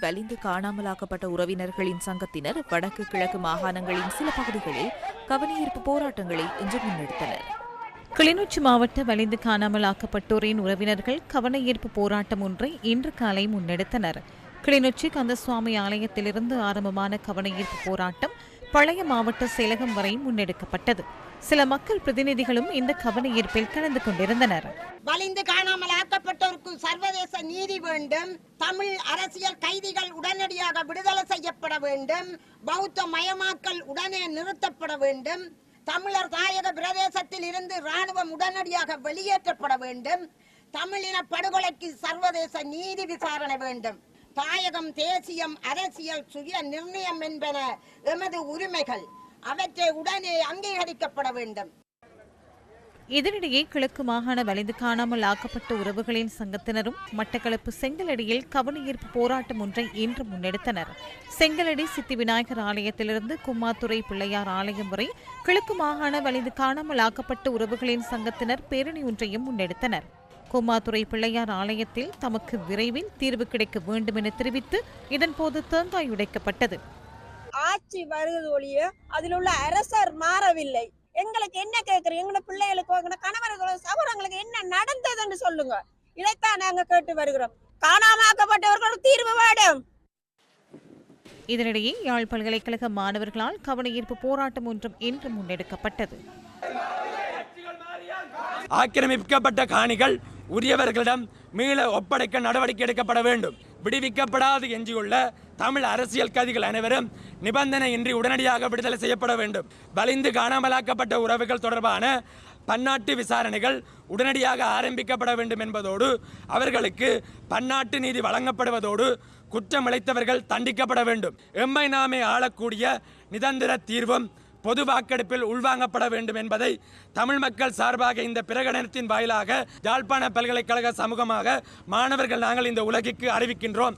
வலிந்து காணாமலாக்கப்பட்ட உறவினர்களின் சங்கத்தினர் வடக்கு கிழக்கு மாகாணங்களின் சில பகுதிகளில் கவனஈர்ப்பு போராட்டங்களை இன்று முன்னெடுத்தனர். கிளிநொச்சி மாவட்ட வலிந்து காணாமலாக்கப்பட்டோரின் உறவினர்கள் கவனயீர்ப்பு போராட்டம் ஒன்றை இன்று காலை முன்னெடுத்தனர். கிளிநொச்சி கந்தசுவாமி ஆலயத்திலிருந்து ஆரம்பமான கவனயீர்ப்பு போராட்டம் பழைய மாவட்ட செயலகம் வரை முன்னெடுக்கப்பட்டது. சில மக்கள் பிரதிநிதிகளும் இந்த கவனஈர்ப்பில் கலந்து கொண்டிருந்தனர். வலிந்து காணாமல் ஆக்கப்பட்டோருக்கு சர்வதேச நீதி வேண்டும். தமிழ் அரசியல் கைதிகள் உடனடியாக விடுதலை செய்யப்பட வேண்டும். பௌத்த மயமாக்கல் உடனே நிறுத்தப்பட வேண்டும். தமிழர் தாயக பிரதேசத்தில் இருந்து ராணுவம் உடனடியாக வெளியேற்றப்பட வேண்டும். தமிழின படுகொலைக்கு சர்வதேச நீதி விசாரணை வேண்டும். தாயகம் தேசியம் அரசியல் சுய நிர்ணயம் என்பன எமது உரிமைகள். அவற்றை உடனே அங்கீகரிக்கப்பட வேண்டும். இதனிடையே கிழக்கு மாகாண வலிந்து காணாமல் ஆக்கப்பட்ட உறவுகளின் சங்கத்தினரும் மட்டக்களப்பு செங்கலடியில் கவனஈர்ப்பு போராட்டம் ஒன்றை இன்று முன்னெடுத்தனர். செங்கலடி சித்தி விநாயகர் ஆலயத்திலிருந்து கும்மாத்துறை பிள்ளையார் ஆலயம் வரை கிழக்கு மாகாண வலிந்து காணாமல் ஆக்கப்பட்ட உறவுகளின் சங்கத்தினர் பேரணி ஒன்றையும் முன்னெடுத்தனர். கும்மாத்துறை பிள்ளையார் ஆலயத்தில் தமக்கு விரைவில் தீர்வு கிடைக்க வேண்டும் என தெரிவித்து இதன்போது தேங்காய் உடைக்கப்பட்டது. ஆட்சி வருகிறது ஒழிய அதில் உள்ள அரசர் மாறவில்லை. எங்களுக்கு என்ன கேட்குறோம் எங்களோட பிள்ளைகளுக்கு எங்களோட கணவர்களுக்கு சகோதரங்களுக்கு என்ன நடந்ததுன்னு சொல்லுங்க. இதைத்தான் நாங்க கேட்டு வருகிறோம். காணாமாக்கப்பட்டவர்களுக்கு தீர்வு வேணும் இதனிடையே யாழ் பல்கலைக்கழக மாணவர்களால் கவனஈர்ப்பு போராட்டம் ஒன்றும் இன்று முன்னெடுக்கப்பட்டது. ஆக்கிரமிக்கப்பட்ட காணிகள் உரியவர்களிடம் மீள ஒப்படைக்க நடவடிக்கை எடுக்கப்பட வேண்டும். விடுவிக்கப்படாது எஞ்சியுள்ள தமிழ் அரசியல் கைதிகள் அனைவரும் நிபந்தனையின்றி உடனடியாக விடுதலை செய்யப்பட வேண்டும். வலிந்து காணாமலாக்கப்பட்ட உறவுகள் தொடர்பான பன்னாட்டு விசாரணைகள் உடனடியாக ஆரம்பிக்கப்பட வேண்டும் என்பதோடு அவர்களுக்கு பன்னாட்டு நீதி வழங்கப்படுவதோடு குற்றமிழைத்தவர்கள் தண்டிக்கப்பட வேண்டும். எம்மை நாமே ஆளக்கூடிய நிதந்திர தீர்வும் பொது வாக்கெடுப்பில் உள்வாங்கப்பட வேண்டும் என்பதை தமிழ் மக்கள் சார்பாக இந்த பிரகடனத்தின் வாயிலாக யாழ்ப்பாண பல்கலைக்கழக சமூகமாக மாணவர்கள் நாங்கள் இந்த உலகிற்கு அறிவிக்கின்றோம்.